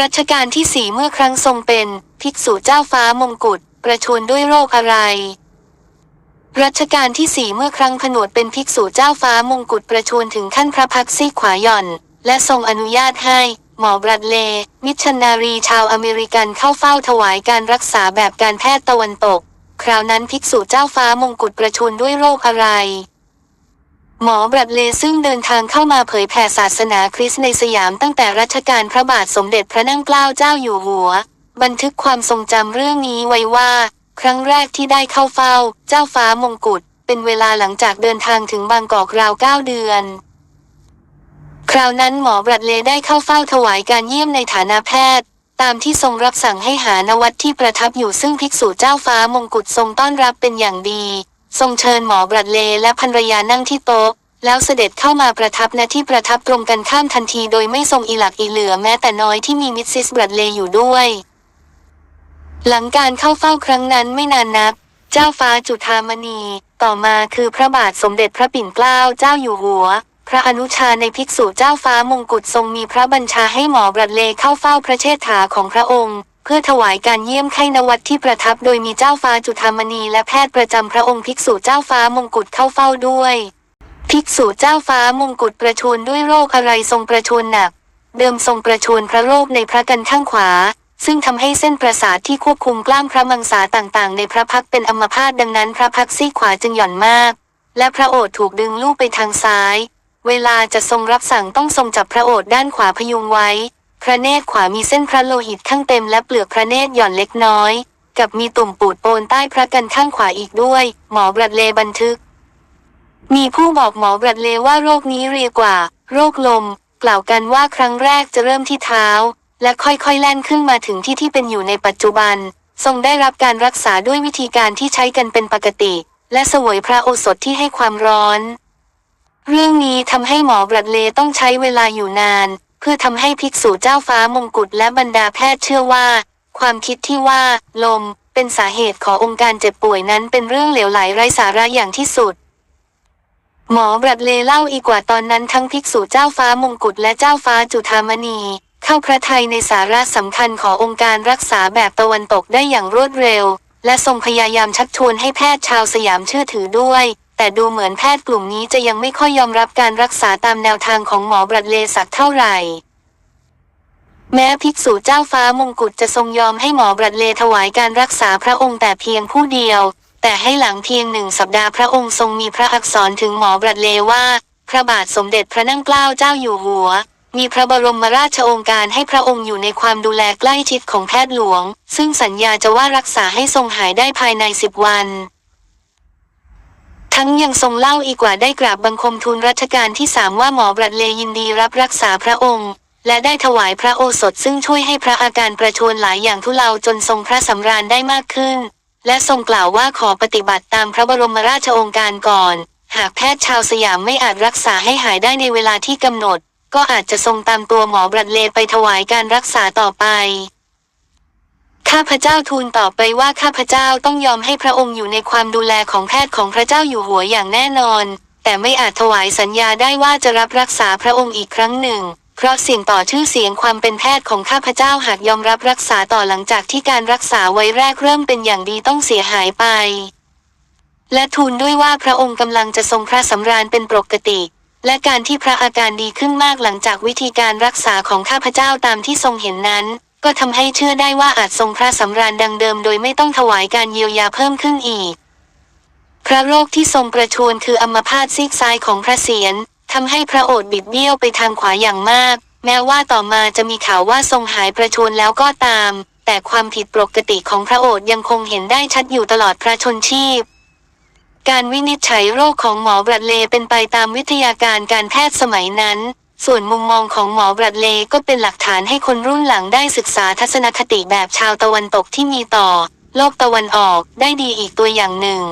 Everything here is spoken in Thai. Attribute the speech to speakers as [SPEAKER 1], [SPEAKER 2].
[SPEAKER 1] รัชกาลที่สี่เมื่อครั้งทรงเป็น ภิกษุเจ้าฟ้ามงกุฎประชวรด้วยโรคอะไร รัชกาลที่สี่เมื่อครั้งผนวดเป็นภิกษุเจ้าฟ้ามงกุฎประชวรถึงขั้นพระพักซีกขวาหย่อน และทรงอนุญาตให้ หมอบรัดเล มิชชันนารีชาวอเมริกันเข้าเฝ้าถวายการรักษาแบบการแพทย์ตะวันตก คราวนั้นภิกษุเจ้าฟ้ามงกุฎประชวรด้วยโรคอะไร หมอบรัดเลซึ่งเดินทางเข้ามาเผยแผ่ศาสนาคริสต์ในสยามตั้งแต่รัชกาลพระบาทสมเด็จพระนั่งเกล้าเจ้าอยู่หัว บันทึกความทรงจำเรื่องนี้ไว้ว่า ครั้งแรกที่ได้เข้าเฝ้า เจ้าฟ้ามงกุฎเป็นเวลาหลังจากเดินทางถึงบางกอกราวเก้าเดือน คราวนั้นหมอบรัดเลได้เข้าเฝ้าถวายการเยี่ยมในฐานะแพทย์ ตามที่ทรงรับสั่งให้หานวัดที่ประทับอยู่ซึ่งภิกษุเจ้าฟ้ามงกุฎทรงต้อนรับเป็นอย่างดี ทรงเชิญหมอบรัดเลและภรรยานั่งที่โต๊ะ แล้วเสด็จเข้ามาประทับณที่ประทับตรงกันข้ามทันทีโดยไม่ทรงอีหลักอีเหลือแม้แต่น้อยที่มีมิสซิสบรัดเลอยู่ด้วย หลังการเข้าเฝ้าครั้งนั้นไม่นานนัก เจ้าฟ้าจุฑามณี ต่อมาคือพระบาทสมเด็จพระปิ่นเกล้าเจ้าอยู่หัว พระอนุชาในภิกษุเจ้าฟ้ามงกุฎทรงมีพระบัญชาให้หมอบรัดเลเข้าเฝ้าพระเชษฐาของพระองค์ เพื่อถวายการเยี่ยมไข้นวัดที่ประทับโดยมีเจ้าฟ้าจุฑามณีและแพทย์ประจำพระองค์ภิกษุเจ้าฟ้ามงกุฎเข้าเฝ้าด้วย ภิกษุเจ้าฟ้ามงกุฎประชวรด้วยโรคอะไรทรงประชวรหนัก เดิมทรงประชวรพระโรคในพระกันข้างขวา ซึ่งทำให้เส้นประสาทที่ควบคุมกล้ามพระมังสาต่างๆ ในพระพักเป็นอัมพาตดังนั้นพระพักซีกขวาจึงหย่อนมาก และพระโอษฐ์ถูกดึงลูกไปทางซ้าย เวลาจะทรงรับสั่งต้องทรงจับพระโอษฐ์ด้านขวาพยุงไว้ พระเนตรขวามีเส้นพระโลหิตข้างเต็มและเปลือกพระเนตรหย่อนเล็กน้อย กับมีตุ่มปูดโปนใต้พระกันข้างขวาอีกด้วย หมอบรัดเลบันทึก มีผู้บอกหมอบรัดเลย์ว่าโรคนี้เรียกว่า โรคลม กล่าวกันว่าครั้งแรกจะเริ่มที่เท้า และค่อยๆแล่นขึ้นมาถึงที่ที่เป็นอยู่ในปัจจุบัน ทรงได้รับการรักษาด้วยวิธีการที่ใช้กันเป็นปกติ และเสวยพระโอสถที่ให้ความร้อน เรื่องนี้ทำให้หมอบรัดเลต้องใช้เวลาอยู่นาน พื่อทำให้ภิกษุเจ้าฟ้ามงกุฎและบรรดาแพทย์เชื่อว่า ความคิดที่ว่า ลม เป็นสาเหตุขององค์การเจ็บป่วยนั้นเป็นเรื่องเหลวไหลไร้สาระอย่างที่สุด หมอบรัดเลเล่าอีกว่าตอนนั้นทั้งภิกษุเจ้าฟ้ามงกุฎและเจ้าฟ้าจุฑามณี เข้าพระทัยในสาระสำคัญขององค์การรักษาแบบตะวันตกได้อย่างรวดเร็ว และทรงพยายามชักชวนให้แพทย์ชาวสยามเชื่อถือด้วย แต่ดูเหมือนแพทย์กลุ่มนี้จะยังไม่ค่อยยอมรับการรักษาตามแนวทางของหมอบรัดเลสักเท่าไหร่ แม้ภิกษุเจ้าฟ้ามงกุฎจะทรงยอมให้หมอบรัดเลถวายการรักษาพระองค์แต่เพียงผู้เดียว แต่ให้หลังเพียงหนึ่งสัปดาห์พระองค์ทรงมีพระอักษรถึงหมอบรัดเลว่า พระบาทสมเด็จพระนั่งเกล้าเจ้าอยู่หัวมีพระบรมราชโองการให้พระองค์อยู่ในความดูแลใกล้ชิดของแพทย์หลวง ซึ่งสัญญาจะว่ารักษาให้ทรงหายได้ภายในสิบวัน ทั้งยังทรงเล่าอีกว่าได้กราบบังคมทูลรัชกาลที่สามว่าหมอบรัดเลยินดีรับรักษาพระองค์ และได้ถวายพระโอสถซึ่งช่วยให้พระอาการประชวรหลายอย่างทุเลาจนทรงพระสำราญได้มากขึ้น และทรงกล่าวว่าขอปฏิบัติตามพระบรมราชโองการก่อน หากแพทย์ชาวสยามไม่อาจรักษาให้หายได้ในเวลาที่กำหนด ก็อาจจะทรงตามตัวหมอบรัดเลย์ไปถวายการรักษาต่อไป ข้าพเจ้าทูลต่อไปว่าข้าพเจ้าต้องยอมให้พระองค์อยู่ในความดูแลของแพทย์ของพระเจ้าอยู่หัวอย่างแน่นอน แต่ไม่อาจถวายสัญญาได้ว่าจะรับรักษาพระองค์อีกครั้งหนึ่ง เพราะเสี่ยงต่อชื่อเสียงความเป็นแพทย์ของข้าพเจ้าหากยอมรับรักษาต่อหลังจากที่การรักษาไว้แรกเริ่มเป็นอย่างดีต้องเสียหายไป และทูลด้วยว่าพระองค์กำลังจะทรงพระสำราญเป็นปกติและการที่พระอาการดีขึ้นมากหลังจากวิธีการรักษาของข้าพเจ้าตามที่ทรงเห็นนั้น ก็ทำให้เชื่อได้ว่าอาจทรงพระสำราญดังเดิมโดยไม่ต้องถวายการเยียวยาเพิ่มขึ้นอีก พระโรคที่ทรงประชวรคืออัมพาตซีกซ้ายของพระเศียรทำให้พระโอษฐ์บิดเบี้ยวไปทางขวาอย่างมาก แม้ว่าต่อมาจะมีข่าวว่าทรงหายประชวรแล้วก็ตาม แต่ความผิดปกติของพระโอษฐ์ยังคงเห็นได้ชัดอยู่ตลอดพระชนชีพการวินิจฉัยโรคของหมอบรัดเลเป็นไปตามวิทยาการการแพทย์สมัยนั้น ส่วนมุมมองของหมอบรัดเลก็เป็นหลักฐานให้คนรุ่นหลังได้ศึกษาทัศนคติแบบชาวตะวันตกที่มีต่อ โลกตะวันออกได้ดีอีกตัวอย่างหนึ่ง